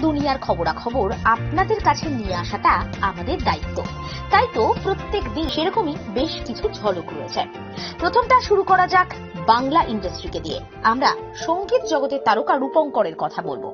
দুনিয়ার খবরাখবর আপনাদের কাছে নিয়ে আসাটা আমাদের দায়িত্ব। তাই তো প্রত্যেক দিন সেরকমই বেশ কিছু ঝলক রয়েছে। প্রথমটা শুরু করা যাক বাংলা ইন্ডাস্ট্রিকে দিয়ে। আমরা সংগীত জগতের তারকা রূপঙ্করের কথা বলব।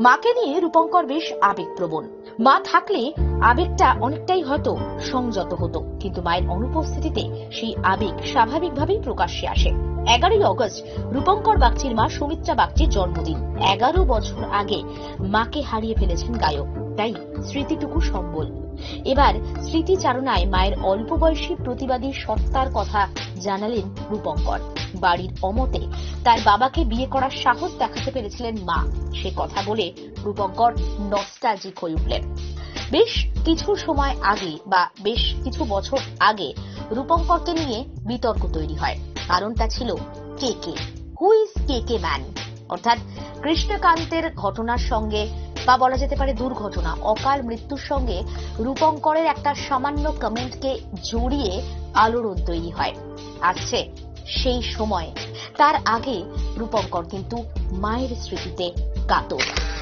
মাকে নিয়ে রূপঙ্কর বেশ আবেগপ্রবণ। মা থাকলে আবেগটা অনেকটাই হয়তো সংযত হতো, কিন্তু মায়ের অনুপস্থিতিতে সেই আবেগ স্বাভাবিকভাবেই প্রকাশ্যে আসে। এগারোই অগস্ট রূপঙ্কর বাগচির মা সুমিত্রা বাগচির জন্মদিন। এগারো বছর আগে মাকে হারিয়ে ফেলেছেন গায়ক, তাই স্মৃতিটুকু সম্বল। এবার স্মৃতিচারণায় মায়ের অল্প বয়সী প্রতিবাদী সত্তার কথা জানালেন রূপঙ্কর। বাড়ির অমতে তার বাবাকে বিয়ে করার সাহস দেখাতে পেরেছিলেন মা। সে কথা বলে রূপঙ্কর নস্টালজিক হয়ে উঠলেন। বেশ কিছু সময় আগে বা বেশ কিছু বছর আগে রূপঙ্করকে নিয়ে বিতর্ক তৈরি হয়। কারণটা ছিল কে কে? Who is K K man অর্থাৎ কৃষ্ণকান্তের ঘটনার সঙ্গে বা বলা যেতে পারে দুর্ঘটনা, অকাল মৃত্যুর সঙ্গে রূপঙ্করের একটা সামান্য কমেন্টকে জড়িয়ে আলোড়ন তৈরি হয়। আসছে সেই সময়। তার আগে রূপঙ্কর কিন্তু মায়ের স্মৃতিতে কাতর।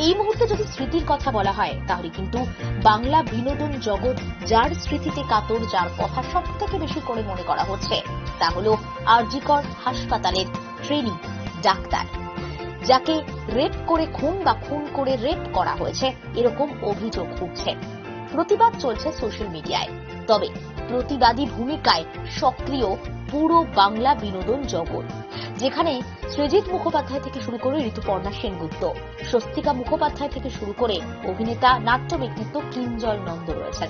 এই মুহূর্তে যদি স্মৃতির কথা বলা হয়, তাহলে কিন্তু বাংলা বিনোদন জগৎ যার স্মৃতিতে কাতর, যার কথা সব থেকে বেশি করে মনে করা হচ্ছে, তা হল আরজিকর হাসপাতালের ট্রেনিং ডাক্তার, যাকে রেপ করে, খুন বা খুন করে রেপ করা হয়েছে, এরকম অভিযোগ উঠছে। প্রতিবাদ চলছে সোশ্যাল মিডিয়ায় তবে প্রতিবাদী ভূমিকায় সক্রিয় পুরো বাংলা বিনোদন জগৎ, যেখানে সৃজিত মুখোপাধ্যায় থেকে শুরু করে ঋতুপর্ণা সেনগুপ্ত, স্বস্তিকা মুখোপাধ্যায় থেকে শুরু করে অভিনেতা, নাট্য ব্যক্তিত্ব কিঞ্জল নন্দ রয়েছেন।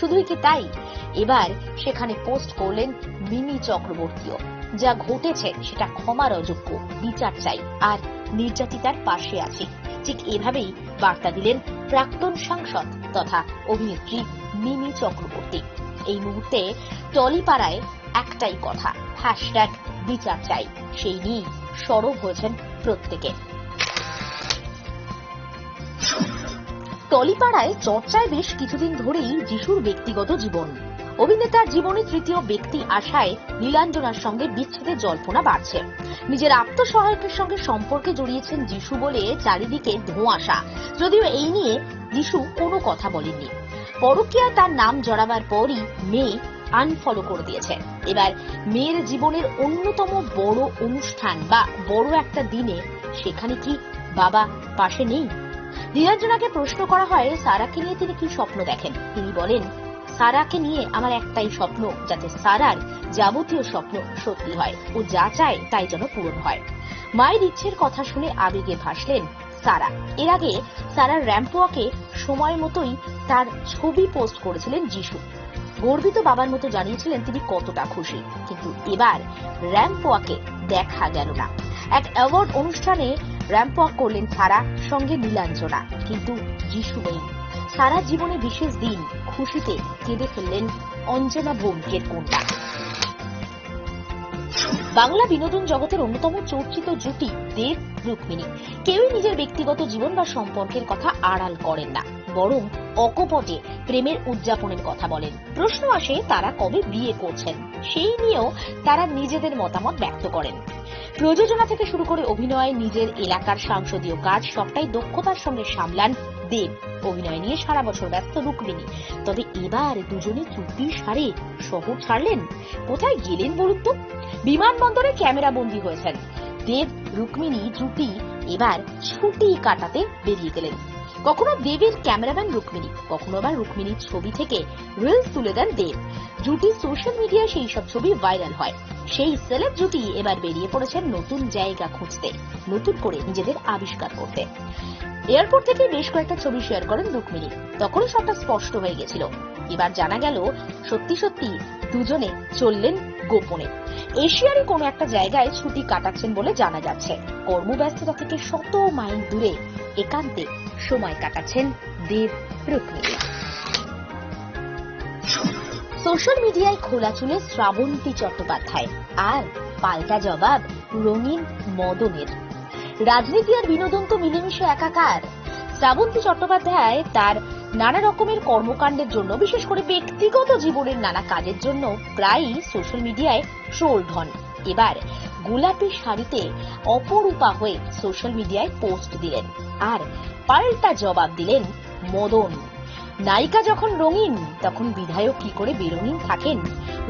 শুধুই কি তাই? এবার সেখানে পোস্ট করলেন মিমি চক্রবর্তীও। যা ঘটেছে সেটা ক্ষমার অযোগ্য, বিচার চাই। আর নির্যাতিতার পাশে আছি। ঠিক এভাবেই বার্তা দিলেন প্রাক্তন সাংসদ তথা অভিনেত্রী মিমি চক্রবর্তী। এই মুহূর্তে টলিপাড়ায় একটাই কথা হ্যাশট্যাগ বিচার চাই। সেই নিয়েই সরব হয়েছেন প্রত্যেকে। টলিপাড়ায় চর্চায় বেশ কিছুদিন ধরেই যিশুর ব্যক্তিগত জীবন। অভিনেতার জীবনে তৃতীয় ব্যক্তি আশায় নীলাঞ্জনার সঙ্গে বিচ্ছেদের জল্পনা বাড়ছে। নিজের আত্মসহায়কের সঙ্গে সম্পর্কে জড়িয়েছেন যিশু বলে চারিদিকে ধোঁয়াশা যদিও এই নিয়ে যিশু কোনো কথা বলেননি। পরকীয়ায় তার নাম জড়াবার পরই মেয়ে আনফলো করে দিয়েছে। এবার মেয়ের জীবনের অন্যতম বড় অনুষ্ঠান বা বড় একটা দিনে সেখানে কি বাবা পাশে নেই? নীলাঞ্জনাকে প্রশ্ন করা হয় সারাকে নিয়ে তিনি কি স্বপ্ন দেখেন? তিনি বলেন সারাকে নিয়ে আমার একটাই স্বপ্ন, যাতে সারার যাবতীয় স্বপ্ন সত্যি হয়। ও যা চায় তাই যেন পূরণ হয়। মায়ের ইচ্ছের কথা শুনে আবেগে ভাসলেন সারা। এর আগে সারার র্যাম্পোয়াকে সময় মতোই তার ছবি পোস্ট করেছিলেন যিশু। গর্বিত বাবার মতো জানিয়েছিলেন তিনি কতটা খুশি। কিন্তু এবার র্যাম্পোয়াকে দেখা গেল না। এক অ্যাওয়ার্ড অনুষ্ঠানে র্যাম্পওয়াক করলেন সারা, সঙ্গে নীলাঞ্জনা। কিন্তু যিশু নেই। সারা জীবনে বিশেষ দিন খুশিতে কেঁদে ফেললেন অঞ্জনা ভৌমিকের কন্যা। বাংলা বিনোদন জগতের অন্যতম চর্চিত জুটি দেব রুক্মিণী। কেউই নিজের ব্যক্তিগত জীবন বা সম্পর্কের কথা আড়াল করেন না, বরং অকপটে প্রেমের উদযাপনের কথা বলেন। প্রশ্ন আসে, তারা কবে বিয়ে করছেন? সেই নিয়েও তারা নিজেদের মতামত ব্যক্ত করেন। প্রযোজনা থেকে শুরু করে অভিনয় নিজের এলাকার সাংসদীয় কাজ সবটাই দক্ষতার সঙ্গে সামলান দেব অভিনয় নিয়ে সারা বছর ব্যস্ত রুক্মিণী। তবে এবার দুজনে চুক্তি সারে শহর ছাড়লেন। কোথায় গেলেন বলুন তো? বিমানবন্দরে ক্যামেরা বন্দী হয়েছেন। দেব, রুক্মিণী জুটি এবার ছুটি কাটাতে বেরিয়ে গেলেন। কখনো দেবের ক্যামেরাম্যান রুক্মিণী, কখনো আবার রুক্মিণীর ছবি থেকে রিলস তুলে দেন দেব। জুটি সোশ্যাল মিডিয়ায় সেই সব ছবি ভাইরাল হয়। সেই সেলেব জুটি এবার বেরিয়ে পড়েছেন নতুন জায়গা খুঁজতে, নতুন করে নিজেদের আবিষ্কার করতে। এয়ারপোর্ট থেকে বেশ কয়েকটা ছবি শেয়ার করেন রুক্মিণী। তখনই সবটা স্পষ্ট হয়ে গেছিল। এবার জানা গেল, সত্যি সত্যি দুজনে চললেন গোপনে। এশিয়ারই কোনো একটা জায়গায় ছুটি কাটাচ্ছেন বলে জানা যাচ্ছে। কর্মব্যস্ততা থেকে শত মাইল দূরে একান্তে সময় কাটাচ্ছেন দেব রুক্মিণী। সোশ্যাল মিডিয়ায় খোলা চুলে শ্রাবন্তী চট্টোপাধ্যায়। আর পাল্টা জবাব রঙিন মদনের। রাজনীতি আর বিনোদন তো মিলেমিশে একাকার। শ্রাবন্তী চট্টোপাধ্যায় তার নানা রকমের কর্মকাণ্ডের জন্য, বিশেষ করে ব্যক্তিগত জীবনের নানা কাজের জন্য প্রায়ই সোশ্যাল মিডিয়ায় ট্রোলড হন। এবার গোলাপি শাড়িতে অপরূপা হয়ে সোশ্যাল মিডিয়ায় পোস্ট দিলেন আর পাল্টা জবাব দিলেন মদন। নায়িকা যখন রঙিন, তখন বিধায়ক কি করে বেরঙিন থাকেন?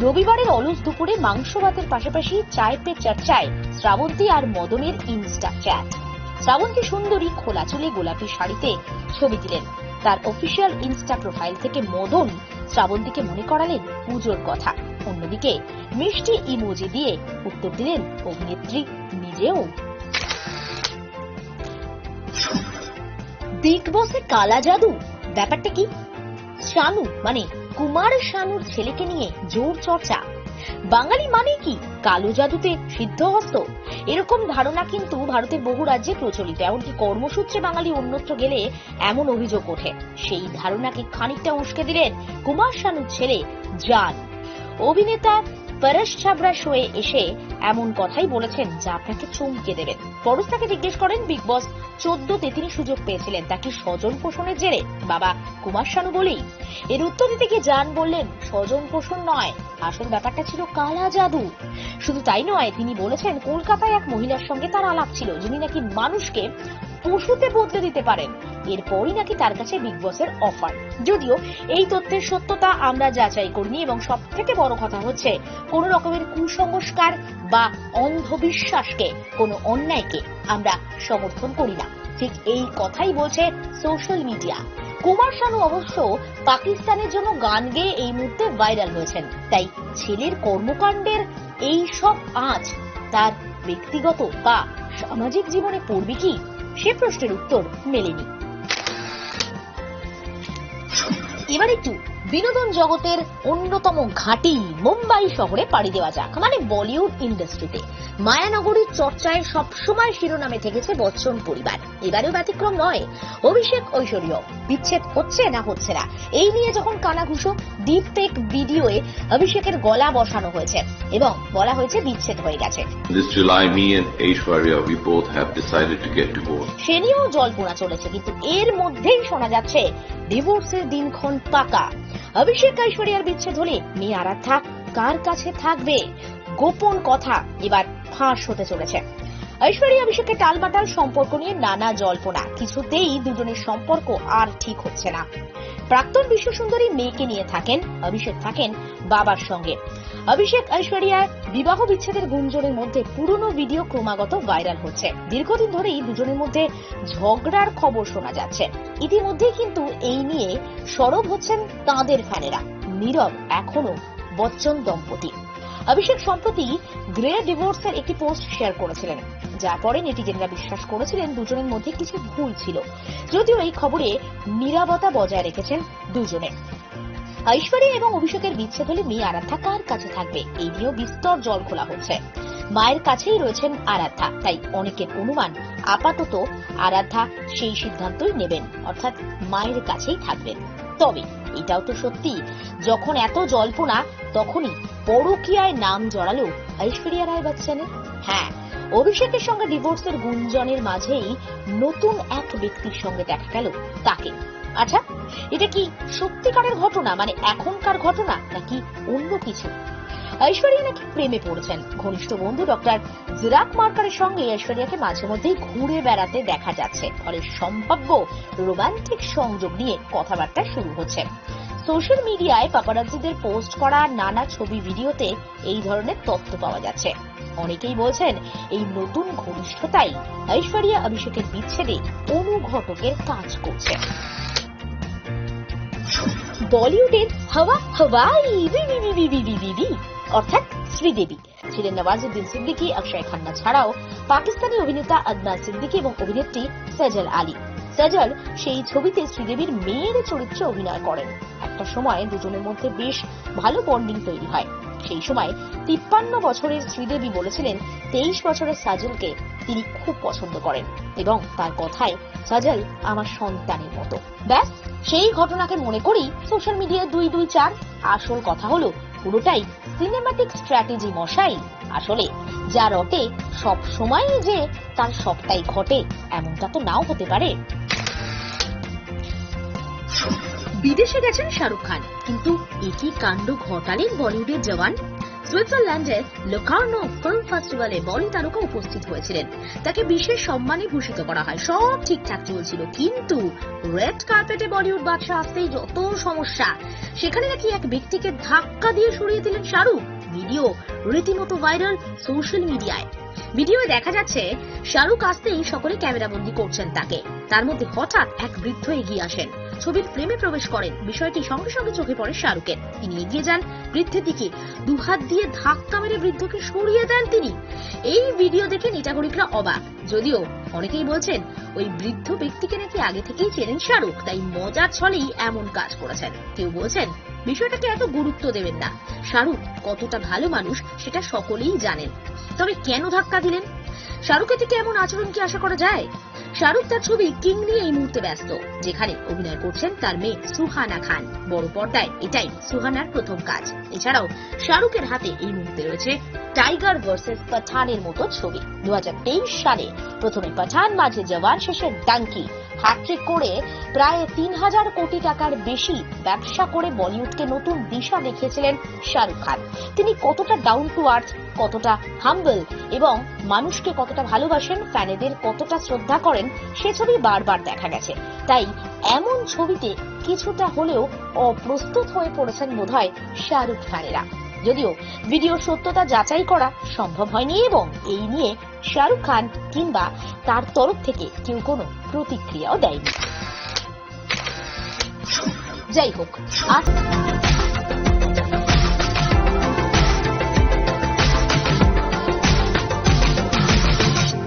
রবিবারের অলস দুপুরে মাংস ভাতের পাশাপাশি চায় পে চর্চায় শ্রাবন্তী আর মদনের ইনস্টা চ্যাট। শ্রাবন্তী সুন্দরী খোলা চুলে গোলাপি শাড়িতে ছবি দিলেন। তার অফিসিয়াল ইনস্টা প্রোফাইল থেকে মদন শ্রাবন্তীকে মনে করালেন পুজোর কথা। অন্যদিকে মিষ্টি ইমোজি দিয়ে উত্তর দিলেন অভিনেত্রী নিজেও। বিগ বসে কালা জাদু? ব্যাপারটা কি? শানু মানে কুমার শানুর ছেলেকে নিয়ে জোর চর্চা। বাঙালি মানে কি? কালো জাদুতে সিদ্ধহস্ত এরকম ধারণা কিন্তু ভারতের বহু রাজ্যে প্রচলিত। এমনকি কর্মসূত্রে বাঙালি অন্যত্র গেলে এমন অভিযোগ ওঠে। সেই ধারণাকে খানিকটা উস্কে দিলেন কুমার শানুর ছেলে জান। অভিনেতা পরশ ছাবড়া শোয়ে এসে এমন কথাই বলেছেন যা আপনাকে চমকে দেবেন পরশ তাকে জিজ্ঞেস করেন, বিগ বস চোদ্দতে তিনি সুযোগ পেয়েছিলেন তাকে স্বজন পোষণের জেরে? বাবা, কুমার শানু বলেই। এর উত্তর দিতে গিয়ে জান বললেন, স্বজন পোষণ নয়, আসল ব্যাপারটা ছিল কালা জাদু। শুধু তাই নয়, তিনি বলেছেন, কলকাতায় এক মহিলার সঙ্গে তার আলাপ ছিল, যিনি নাকি মানুষকে পশুতে বদলে দিতে পারেন। এরপরই নাকি তার কাছে বিগ বসের অফার যদিও এই তথ্যের সত্যতা আমরা যাচাই করিনি এবং সব থেকে বড় কথা হচ্ছে, কোন রকমের কুসংস্কার বা অন্ধবিশ্বাসকে, কোনো অন্যায়কে আমরা সমর্থন করি না। ঠিক এই কথাই বলছে সোশ্যাল মিডিয়া কুমার শানু অবশ্য পাকিস্তানের জন্য গান গেয়ে এই মুহূর্তে ভাইরাল হয়েছেন। তাই ছেলের কর্মকাণ্ডের এই সব আঁচ তার ব্যক্তিগত বা সামাজিক জীবনে পড়বে কি? সে প্রশ্নের উত্তর মেলেনি। এবার একটু বিনোদন জগতের অন্যতম ঘাঁটি মুম্বাই শহরে পাড়ি দেওয়া যাক মানে বলিউড ইন্ডাস্ট্রিতে। মায়ানগরীর চর্চায় সবসময় শিরোনামে থেকেছে বচ্চন পরিবার। এবারেও ব্যতিক্রম নয়। অভিষেক ঐশ্বর্য বিচ্ছেদ হচ্ছে না হচ্ছে না। এই নিয়ে যখন কানাঘুষো ডিপ ফেক ভিডিওয়ে অভিষেকের গলা বসানো হয়েছে এবং বলা হয়েছে বিচ্ছেদ হয়ে গেছে. সে নিয়েও জল্পনা চলেছে কিন্তু এর মধ্যেই শোনা যাচ্ছে ডিভোর্সের দিনক্ষণ পাকা। অভিষেক ঐশ্বরিয়ার বিচ্ছেদ হলে মেয়ে আরাধ্যা কার কাছে থাকবে? গোপন কথা এবার ফাঁস হতে চলেছে। ঐশ্বরী অভিষেকের টালমাটাল সম্পর্ক নিয়ে নানা জল্পনা। কিছুতেই দুজনের সম্পর্ক আর ঠিক হচ্ছে না। প্রাক্তন বিশ্ব সুন্দরী মেয়েকে নিয়ে থাকেন, অভিষেক থাকেন বাবার সঙ্গে। অভিষেক ঐশ্বরিয়ার বিবাহ বিচ্ছেদের গুঞ্জনের মধ্যে পুরনো ভিডিও ক্রমাগত ভাইরাল হচ্ছে। দীর্ঘদিন ধরেই দুজনের মধ্যে ঝগড়ার খবর শোনা যাচ্ছে। ইতিমধ্যেই কিন্তু এই নিয়ে সরব হচ্ছেন তাঁদের ফ্যানেরা। নীরব এখনও বচ্চন দম্পতি। অভিষেক সম্প্রতি গ্রে ডিভোর্সের একটি পোস্ট শেয়ার করেছিলেন, যা পরে নেটিজেনরা বিশ্বাস করেছিলেন দুজনের মধ্যে কিছু ভুল ছিল। যদিও এই খবরে নীরবতা বজায় রেখেছেন দুজনে। ঐশ্বরী এবং অভিষেকের বিচ্ছেদ হলে মেয়ে আরাধ্যা কার কাছে থাকবে? এই নিয়েও বিস্তর জল খোলা হচ্ছে। মায়ের কাছেই রয়েছেন আরাধ্যা, তাই অনেকের অনুমান আপাতত আরাধ্যা সেই সিদ্ধান্তই নেবেন, অর্থাৎ মায়ের কাছেই থাকবেন। তবে, এটাও তো সত্যি, যখন এত জল্পনা, তখনই পরকীয়ায় নাম জড়ালো ঐশ্বরিয়া রায় বচ্চনের হ্যাঁ অভিষেকের সঙ্গে ডিভোর্সের গুঞ্জনের মাঝেই নতুন এক ব্যক্তির সঙ্গে দেখা গেল তাকে। আচ্ছা এটা কি সত্যিকারের ঘটনা মানে এখনকার ঘটনা, নাকি অন্য কিছু? ঐশ্বরিয়া নাকি প্রেমে পড়েছেন ঘনিষ্ঠ বন্ধু ডক্টর জিরাক মার্কারের সঙ্গে ঐশ্বরিয়াকে মাঝে মধ্যেই ঘুরে বেড়াতে দেখা যাচ্ছে ফলে সম্ভাব্য রোমান্টিক সংযোগ নিয়ে কথাবার্তা শুরু হচ্ছে সোশ্যাল মিডিয়ায় পাপারাজিদের পোস্ট করা নানা ছবি ভিডিওতে এই ধরনের তথ্য পাওয়া যাচ্ছে অনেকেই বলছেন এই নতুন ঘনিষ্ঠতাই ঐশ্বরিয়া অভিষেকের বিচ্ছেদে অনুঘটকের কাজ করছে বলিউডের হাওয়া হাওয়াই অর্থাৎ শ্রীদেবী। ছিলেন নওয়াজুদ্দিন সিদ্দিকী অক্ষয় খান্না ছাড়াও পাকিস্তানি অভিনেতা আদনান সিদ্দিকী এবং অভিনেত্রী সেজল আলী। সেজল সেই ছবিতে শ্রীদেবীর মেয়ের চরিত্রে অভিনয় করেন। একটা সময় দুজনের মধ্যে বেশ ভালো বন্ডিং তৈরি হয়। সেই সময় তিপ্পান্ন বছরের শ্রীদেবী বলেছিলেন, তেইশ বছরের সাজলকে তিনি খুব পছন্দ করেন এবং তার কথায় সাজল আমার সন্তানের মতো। ব্যাস, সেই ঘটনাকে মনে করি সোশ্যাল মিডিয়ায় দুই দুই চার আসল কথা হলো পুরোটাই সিনেমাটিক স্ট্র্যাটেজি মশাই। আসলে যা রটে সব সময় যে, তার সবটাই ঘটে, এমনটা তো নাও হতে পারে। বিদেশে গেছেন শাহরুখ খান, কিন্তু একই কাণ্ড ঘটালেন বলিউডের জওয়ান? সুইজারল্যান্ডের লোকার্নো ফিল্ম ফেস্টিভ্যালে বলি তারকা উপস্থিত হয়েছিলেন। তাকে বিশেষ সম্মানে ভূষিত করা হয়। সব ঠিকঠাক চলছিল, কিন্তু রেড কার্পেটে বলিউড বাদশা আসতেই যত সমস্যা। সেখানে নাকি এক ব্যক্তিকে ধাক্কা দিয়ে সরিয়ে দিলেন শাহরুখ। ভিডিও রীতিমতো ভাইরাল সোশ্যাল মিডিয়ায়। ভিডিওয়ে দেখা যাচ্ছে, শাহরুখ আসতেই সকলে ক্যামেরাবন্দি করছেন তাকে। তার মধ্যে হঠাৎ এক বৃদ্ধ এগিয়ে আসেন। ছবির ফ্রেমে প্রবেশ করেন। বিষয়টি সঙ্গে সঙ্গে চোখে পড়ে শাহরুখের। তিনি এগিয়ে যান। বৃদ্ধের দিকে দুহাত দিয়ে ধাক্কা মেরে বৃদ্ধকে সরিয়ে দেন তিনি। এই ভিডিও দেখে নিটাগরিকরা অবাক। যদিও অনেকেই বলছেন, ওই বৃদ্ধ ব্যক্তিকে নাকি আগে থেকেই চেনেন শাহরুখ, তাই মজার ছলেই এমন কাজ করেছেন। কেউ বলছেন বিষয়টাকে এত গুরুত্ব দেবেন না। শাহরুখ কতটা ভালো মানুষ সেটা সকলেই জানেন। তবে কেন ধাক্কা দিলেন? শাহরুখের থেকে এমন আচরণ কি আশা করা যায়? শাহরুখ তার ছবি কিং নিয়ে এই মুহূর্তে ব্যস্ত, যেখানে অভিনয় করছেন তার মেয়ে সুহানা খান। বড় পর্দায় এটাই সুহানার প্রথম কাজ। এছাড়াও শাহরুখের হাতে এই মুহূর্তে রয়েছে টাইগার ভার্সেস পাঠানের মতো ছবি। দু সালে প্রথমে পাঠান, মাঝে জওয়ান, শেষে ডাঙ্কি। হ্যাট্রিক করে প্রায় তিন হাজার কোটি টাকার বেশি ব্যবসা করে বলিউডকে নতুন দিশা দেখিয়েছিলেন শাহরুখ খান। তিনি কতটা ডাউন টু আর্থ কতটা হাম্বল এবং মানুষকে কতটা ভালোবাসেন, ফ্যানেদের কতটা শ্রদ্ধা করেন, সে ছবি বারবার দেখা গেছে। তাই এমন ছবিতে কিছুটা হলেও অপ্রস্তুত হয়ে পড়েছেন বোধহয় শাহরুখ ফ্যানেরা যদিও ভিডিও সত্যতা যাচাই করা সম্ভব হয়নি এবং এই নিয়ে শাহরুখ খান কিংবা তার তরফ থেকে কেউ কোনো প্রতিক্রিয়াও দেয়নি। যাই হোক, আজ